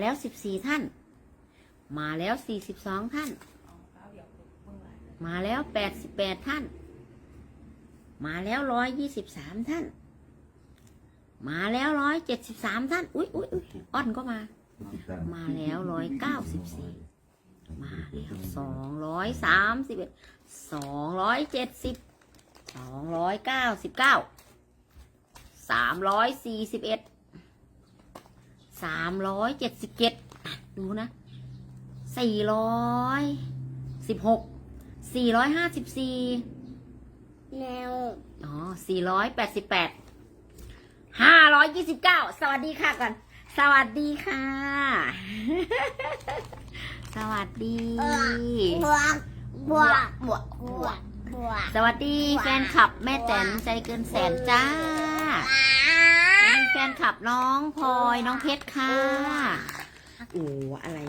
แล้วสิบสี่ท่าน มาแล้วสี่สิบสองท่าน มาแล้วแปดสิบแปดท่าน มาแล้วร้อยยี่สิบสามท่าน มาแล้วร้อยเจ็ดสิบสามท่าน อุ้ยอุ้ยอุ๊ยอ้อนก็มา มาแล้วร้อยเก้าสิบสี่มาแล้วสองร้อยสามสิบเอ็ดสองร้อยเจ็ดสิบสองร้อยเก้าสิบเก้าสามร้อยสี่สิบเอ็ด สามร้อยเจ็ดสิบเจ็ดดูนะสี่ร้อยสิบหกสี่ร้อยห้าสิบสี่แนวอ๋อสี่ร้อยแปดสิบแปดห้าร้อยยี่สิบเก้าสวัสดีค่ะก่อน สวัสดีค่ะ สวัสดีบวกบวกบวกบวกบวกสวัสดีแฟนคลับแม่แตนใจเกินแสนจ้ามีแฟนคลับน้องพลอยน้องเพชรค่ะโอ้อะไร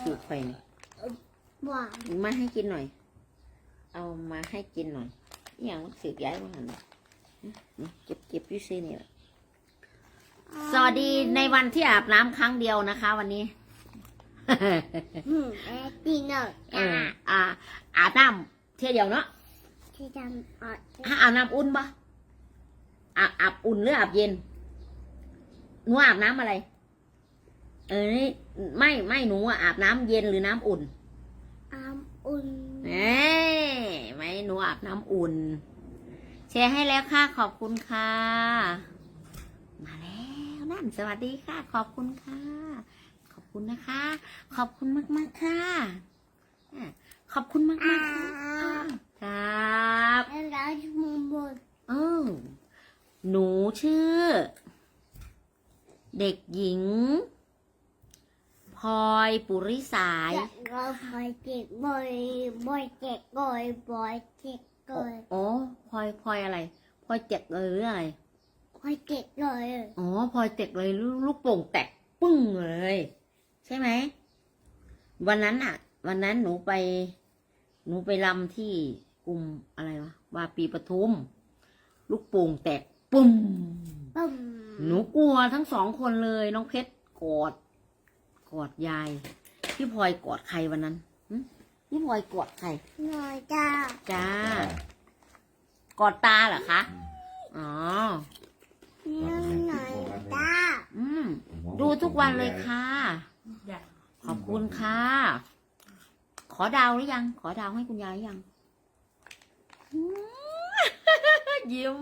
ถือไปนี่บวกมาให้กินหน่อย เอามาให้กินหน่อยอหย่างมันสืบย้ายมาหันน่ะนี่เก็บเก็บอยูซี่นี่แหละสวัสดีในวันที่อาบน้ำครั้งเดียวนะคะ วันนี้อืมแอดดินเนอร์เอออ่าอาบน้ำเที่ยวเดียวเนาะที่ทำอะถ้าอาบน้ำอุ่นปะอาบอาบอุ่นหรืออาบเย็น หนูอาบน้ำอะไร เออนี่ไม่ไม่หนูอะอาบน้ำเย็นหรือน้ำอุ่นอ้ามอุ่นเอ้ไม่หนูอาบน้ำอุ่นแชร์ให้แล้วค่ะขอบคุณค่ะ มาแล้วนั่นสวัสดีค่ะ ขอบคุณค่ะ ขอบคุณนะคะ ขอบคุณมากมากๆค่ะอะขอบคุณมากมากๆค่ะครับแล้วเราจะมุมบนเออหนูชื่อ เด็กหญิงพลอยปุริสายเราพอยเจ็กบ่อยบ่อยเจ็กบ่อยบ่อยเจ็กบ่อยอ๋อพลอยพลอยอะไรพลอยเจ็กเลยหรืออะไรพอยเจ็กเลยอ๋อพลอยเจ็กเลยลูกลูกโป่งแตกปึ้งเลย ใช่ไหม วันนั้นอะวันนั้นหนูไป หนูไปรำที่กลุ่มอะไรวะวาปีปทุม ลูกโป่งแตกปุ้มปุ่ม หนูกลัวทั้งสองคนเลยน้องเพชรกอด กอดยาย พี่พลอยกอดใครวันนั้นหึพี่พลอยกอดใคร หน่อยจ้าจ้า กอดตาเหรอคะ อ๋อเนี่ยหน่อยจ้าอืม ดูทุกวันเลยค่ะขอบคุณค่ะ ขอดาวหรือยัง ขอดาวให้คุณยายหรือยังอืมยิ้ม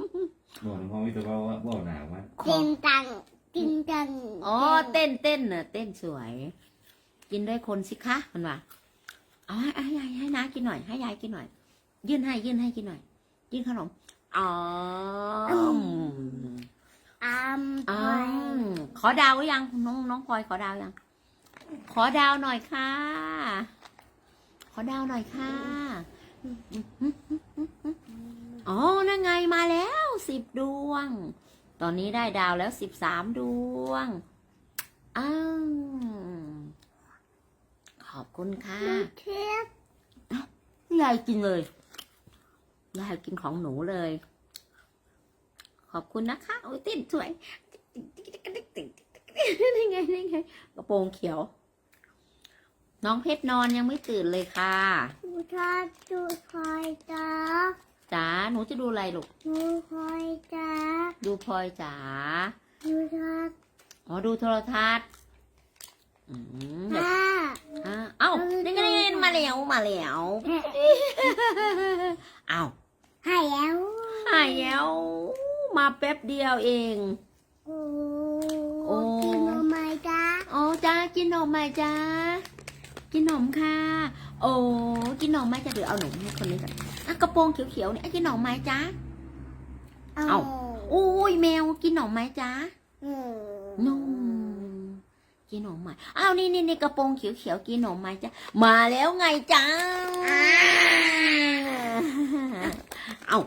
บอกน้องวิศวะว่าบ่หนาวมั้ยขอติงตังติงตังอ๋อเต้นเต้นเน่ะเต้นสวย กินด้วยคนสิคะมันว่าเอาให้ให้ยายให้น้ากินหน่อยให้ยายกินหน่อย ยื่นให้ยื่นให้กินหน่อย ยื่นขนมอ๋อมอ้ามพอ๋ออยขอดาวหรือยังน้องน้องพลอยขอดาวยัง ขอดาวหน่อยค่ะ ขอดาวหน่อยค่ะ อ๋อนั่นไงมาแล้วสิบดวง ตอนนี้ได้ดาวแล้วสิบสามดวง อ้าวขอบคุณค่ะเทียบยายกินเลย ยายกินของหนูเลย ขอบคุณนะคะ โอ้ยเต้นสวยนี่ไงนี่ไงกระโปรงเขียว น้องเพชรนอนยังไม่ตื่นเลยค่ะดูทอดดูคอยจ้า จ๋าหนูจะดูอะไรลูกดูคอยจ้าดูพลอยจ๋าดูทอดอ๋อดูโทรทัศน์อืมเดี๋ยวจ้าอ่าเอ้านี่ไงนี่ไงมาแล้วมาแล้วเอ้าให้แล้วหายแล้วมาแป๊บเดียวเอง โอ้โอ้กินมาไหมจ้าอ๋อจ้ากินนมไหมจ้ากินนมค่ะ โอ้กินนมไหมจ้าเดี๋ยวเอาหนมให้คนนี้ก่อน อะกระโปรงเขียวๆเนี่ยอะกินนมไหมจ้า เอ้าโอ้ยแมวกินนมไหมจ้าอืมนมกินนมไหมอ้าวนี่นี่นี่กระโปรงเขียวๆกินนมไหมจ้ามาแล้วไงจ้าเอ้า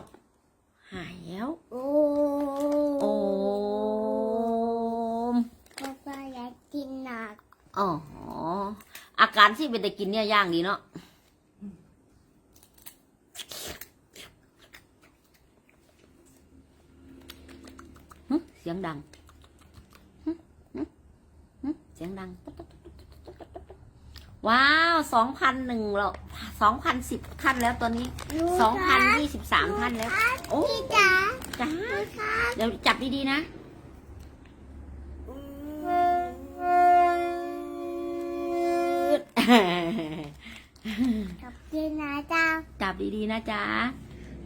หายแล้วโอ้โอ้มพ่อพ่ออยากกินหนักอ๋ออาการที่เป็นแต่กินเนี่ยย่างดีเนาะ เสียงดังหึหึหึเสียงดัง ว้าวสองพันหนึ่งแล้วสองพันสิบขั้นแล้วตอนนี้สองพันยี่สิบสามขั้นแล้ว โอ้พี่จ๋าจ้าพี่ครับเดี๋ยวจับดีๆนะกับพี่นะจ๊ะจับดีๆนะจ๊ะ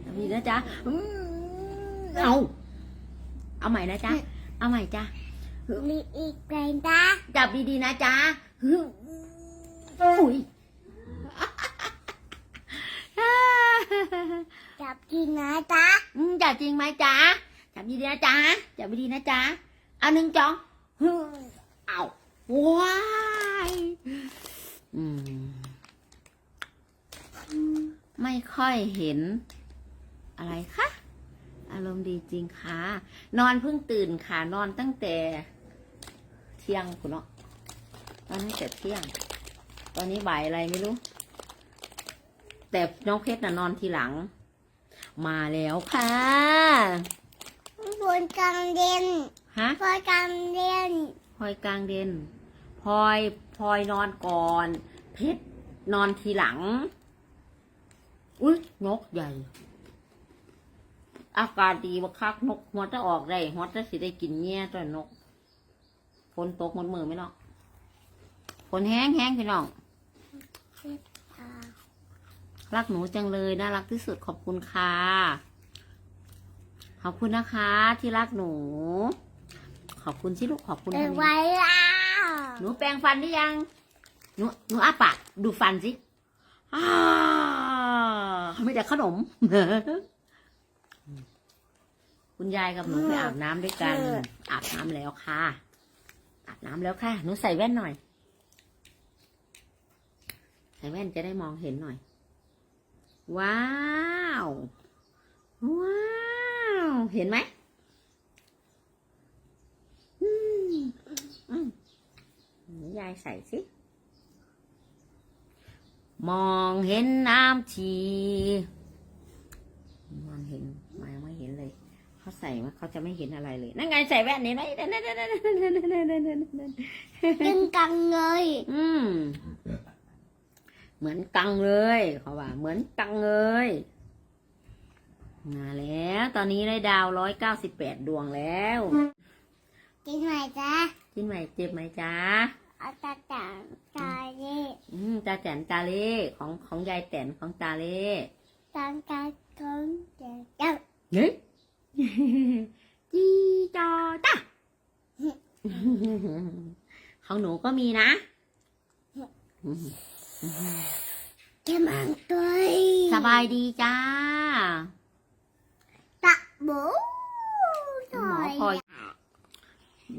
จับดีๆนะจ๊ะอืมเอา เอาใหม่นะจ๊ะ เอาใหม่จ้ะมีอีกแรงจ้าจับดีๆนะจ๊ะฮึ่มอุ้ยกับพี่นะจ๊ะอืมจับจริงไหมจ๊ะ จับดีๆนะจ๊ะ จับดีๆนะจ๊ะ เอาหนึ่งจองฮึ่มเอาว้ายอืมไม่ค่อยเห็น อะไรคะ อารมณ์ดีจริงค่ะ นอนเพิ่งตื่นค่ะ นอนตั้งแต่เที่ยงคุณเนาะนอนตั้งแต่เที่ยง ตอนนี้บ่ายอะไรไม่รู้ แต่น้องเพชรน่ะนอนทีหลัง มาแล้วค่ะบนกลางเด่นฮะบนกลางเด่นพลอยกลางเด่นพลอยพลอยนอนก่อน เพชรนอนทีหลัง อุ้ยนกใหญ่ อากาศดีบักคักนกหัวจะออกได้หัวจะสิได้กินเงี้ยตัวนกฝนตกหมดมือไหมเนาะฝนแห้งแห้งพี่น้องอ่ารักหนูจังเลยน่ารักที่สุดขอบคุณค่ะขอบคุณนะคะ ที่รักหนู ขอบคุณที่ลูกขอบคุณเออทำไมไว้แล้วหนูแปรงฟันหรือยัง หนูหนูอ้าปากดูฟันสิอ้าไม่แต่ขนม คุณยายกับหนูไปอาบน้ำด้วยกัน อาบน้ำแล้วค่ะ อาบน้ำแล้วค่ะ หนูใส่แว่นหน่อย ใส่แว่นจะได้มองเห็นหน่อย ว้าว ว้าว เห็นไหมอืมอืมยายใส่สิ มองเห็นน้ำชีมองเห็นมายังไม่เห็นเลย เขาใส่มาเขาจะไม่เห็นอะไรเลย นั่นไงใส่แว่นนี่ไหมนั่นนั่นนั่นนั่นนั่นนั่นนั่นนั่นนั่นดึงกังเลยอืม เหมือนกังเลยเขาว่า เหมือนกังเลยมาแล้ว ตอนนี้ได้ดาวร้อยเก้าสิบแปดดวงแล้วกินไหมจ๊ะจิ้นใหมเจ็บไหมจ๊ะเอาตาต่างตาเล่อืมตาแตนตาเล่ของของยายแตนของตาเล่ตางตาของเด็กเจ้าเฮ้ย จีจอจ้าของหนูก็มีนะจะมังตัวสบายดีจ้าตะบูหมอพลอย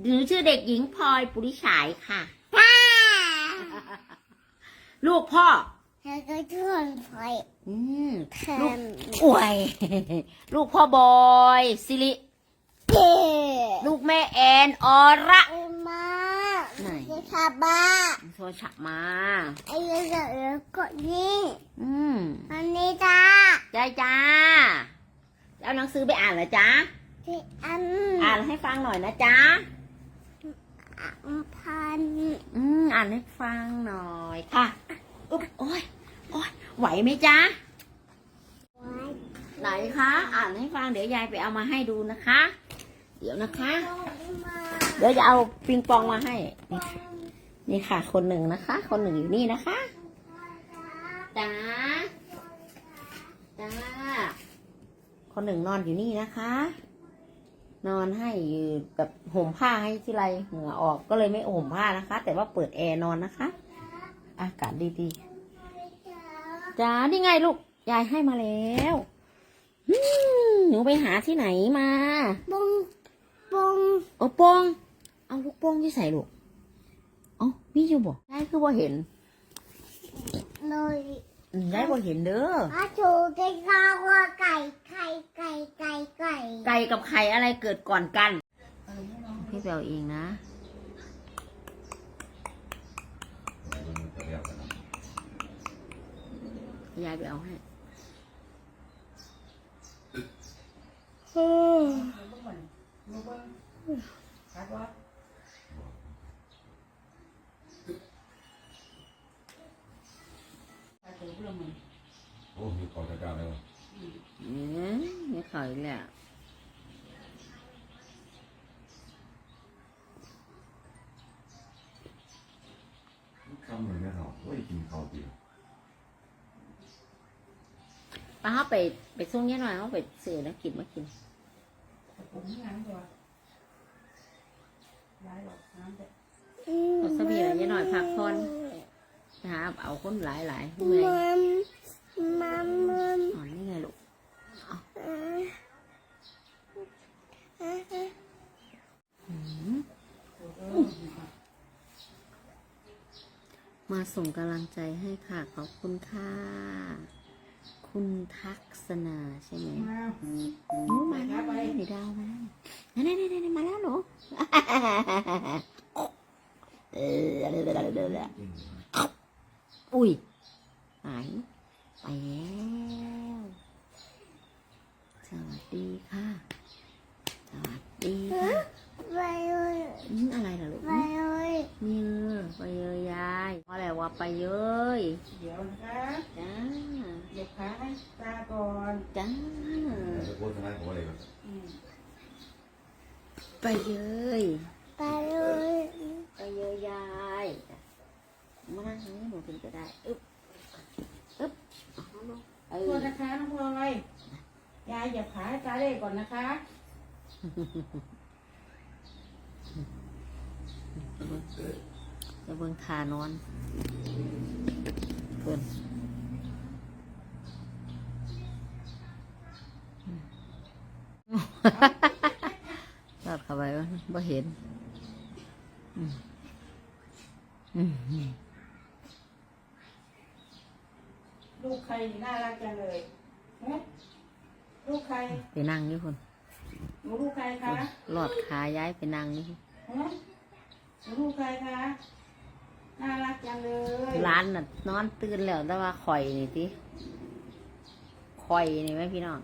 หนูชื่อเด็กหญิงพลอยปุริฉายค่ะป้าลูกพ่อ แล้วก็ชวนไปอืมแทลูกนอวย ลูกพ่อบอยสิริเจ๊ลูกแม่แอนอระไอ้มาไหนจะทำบ้าโทรศัพท์มา ไอ้เรื่องเรื่องกดนี่อืมอันนี้จ้าจ้าจ้าเอาหนังสือไปอ่านเหรอจ๊ะที่อันอ่านให้ฟังหน่อยนะจ๊ะอัมพันอืมอ่านให้ฟังหน่อยค่ะ อุ๊บโอ้ยโอ้ยไหวไหมจ๊ะไหนคะ อ่านให้ฟังเดี๋ยวยายไปเอามาให้ดูนะคะ เดี๋ยวนะคะ เดี๋ยวจะเอาปิงปองมาให้นี่ค่ะนี่ค่ะ คนหนึ่งนะคะ คนหนึ่งอยู่นี่นะคะจ้าจ้าคนหนึ่งนอนอยู่นี่นะคะ นอนให้อยู่แบบห่มผ้าให้ที่ไรเหงื่อออกก็เลยไม่ห่มผ้านะคะ แต่ว่าเปิดแอร์นอนนะคะ อากาศดีๆจ้านี่ไงลูก ยายให้มาแล้วอืมหนูไปหาที่ไหนมาปุ้งปุ้งโอ้โป้งเอาลูกโป้งที่ใส่ลูกเอ๋อมีอยู่บ่ยายคือบ่เห็นเลยอืมยายบ่เห็นเด้ออาชูไก่ข้าวว่าไก่ไข่ไก่ไก่ไก่ไก่กับไข่อะไรเกิดก่อนกัน พี่แปลเองนะ 怎么样的呢？压表会。哦。嗯，你考一。 คำเหมือนกันเหรอโอ้ยกินข้าวเดียวป้าเขาไปไปส่งเยอะหน่อยเขาไปซื้อแล้วกินมากินผมน้ำตัวย้ายหรอกน้ำแต่เอาสบีแล้วเยอะหน่อยพักผ่อนหาเอาคนหลายหลายๆเมื่อยมัมมัมอ๋อนี่ไงลูก อืม เออ มาส่งกำลังใจให้ค่ะขอบคุณค่ะ คุณทักษณาใช่ไหมมาโอ้มาแล้วนี่ดาวมาแล้วนี่นี่นี่มาแล้วหนูเออเดินเดินเดินอุ้ยหายไปแล้วสวัสดีค่ะ สวัสดีค่ะ ไปเลย อืมอะไรล่ะลูก ไปเลย มีเออไปเยยยายว่าอะ ไรว่าไปเยยเดี๋ยวนะคะจ้าเดี๋ยวขาให้ตาก่อนจ้าจะโฆษณาของอะไรกันอืมไปเยยไปเลยไปเยยยายมานั่งตรงนี้หนูถึงจะได้อึ๊บอึ๊บเอาลูกเอโทอษนะคะน้องพลอยยายอย่าขาให้ตาเล่ก่อนนะคะจะเบิ่งทานอนเพิ่นรอดเข้าไปวะบ่เห็นอืมอืมอืมลูกใครนี่น่ารักจังเลยเฮ้ลูกใครไปนั่งอยู่คนหนูลูกใครคะรอดขาย้ายไปนั่งอยู่ฮะหนูลูกใครคะ น่ารักจังเลยร้านน่ะนอนตื่นแล้วแต่ว่าข่อยนี่ติข่อยนี่ไหมพี่น้อง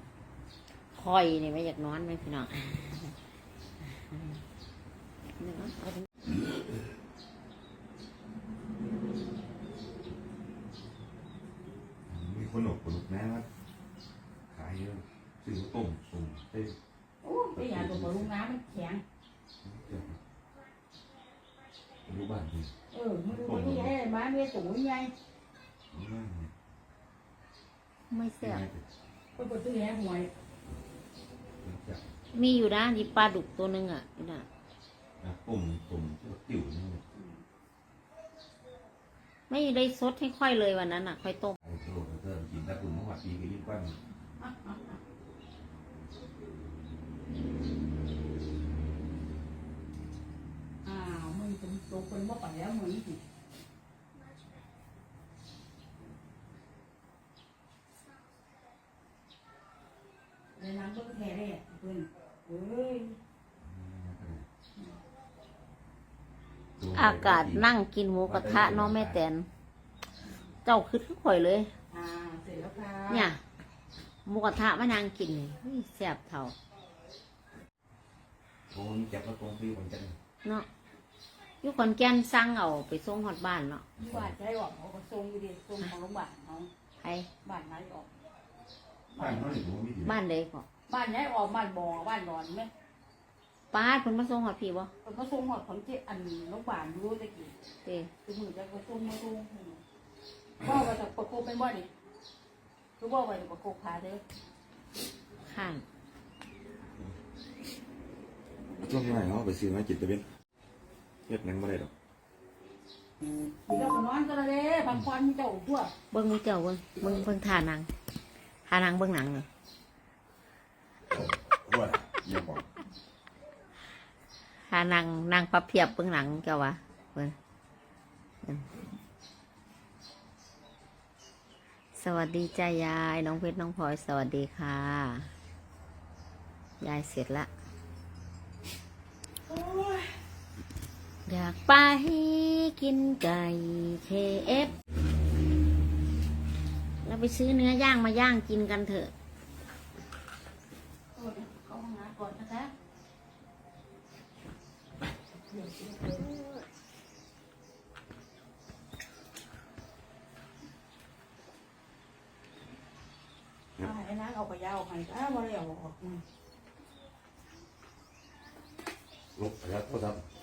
ข่อยนี่ไม่อยากนอนไหมพี่น้องนี่เนาะเอาดิมีคนหนกคนลุกแน่ว่าขายเยอะซื้อต้มส่งเต้โอ้ไปอยากตัวลูกน้ำมันแข็ง รู้บ้านดีเออมันดูนี่ไงบ้านเมียสูงไงรู้บ้านเนี่ยไม่แซ่บก็ปวดตื้อแหหวยจะมีอยู่นะนี่ปลาดุกตัวหนึงอะนี่นะต้มต้มติ๋วนี่ไม่ได้ซดให้ค่อยเลยวันนั้นอะ ค่อยต้มไอ้โตเติมกินถ้าคุณเมื่อวานปีก็ยิ่งกว้างอ้าวมึงเป็นตัวคนบ่ไป แล้วมึงสิในน้ำเบิ่งแท้เลยเพิ่นเอ้ยอากาศนั่งกินหมูกระทะเน้องแม่แตน เจ้าคือข่อยเลย อ่าเสร็จแล้วค่ะเนี่ยหมูกระทะมานั่งกินนี่เฮ้ยแซ่บเท่าโอ้มีจับแล้วตรงที่คนจันเนาะ อยู่ขอนแก่นสั่งเอาไปส่งฮอดบ้านเนาะที่บ้านใช้ออกเขาก็ส่งอยู่ดีส่งของโรงพยาบาลเขาใครบ้านไหนออก บ้านเขาหนึ่งว่ามีดีบ้านใดก็บ้านไหนออกบ้านบ่อบ้านนอนไหมป้าดเพิ่นมาส่งฮอดพี่บ่คนก็ส่งหอดของเจ็ดอันโรงพยาบาลรู้ตะกี้เด้คือมือจะก็ส่งมาส่งพ่อว่าจะประกบเป็นบ่อนี่คือบ่ว่าจะประกบพาเด้อข้าง ช่วงไหนเขาไปซื้อมาจิตเวน เฮ็ดนังไม่ได้หรอกมีเราก็นอนก็เลยเด้บางคนมีเจ้าทั่วเบิ่งมือเจ้าเบิ่งเบิ่งเบิ่งทานังทานังเบิ่งหนังเลยว่าอย่าบอกทานังนางปรับเพียบเบิ่งหนังเจ้าวะเบิ่งเบิ่งสวัสดีจ้ายาย น้องเพชรน้องพลอยสวัสดีค่ะ ยายเสร็จละอยากไปกินไก่ KF เราไปซื้อเนื้อย่างมาย่างกินกันเถอะเข้าห้องน้ำก่อนนะคะเอาให้นางเอาไปยาวให้อ้าวบ่ได้เอาออกมาลุกไปแล้วก็ทเอา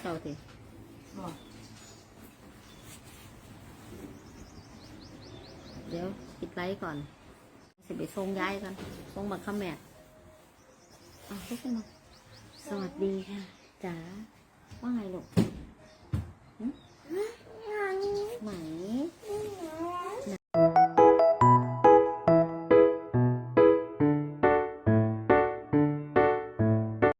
เขเาเดี๋ยวปิดไลท์ก่อน สิไปทรงย้ายกันทรงบักขแมดอ้าวทุกคนสวัสดีค่ะจ๋าว่าไงลูกไหน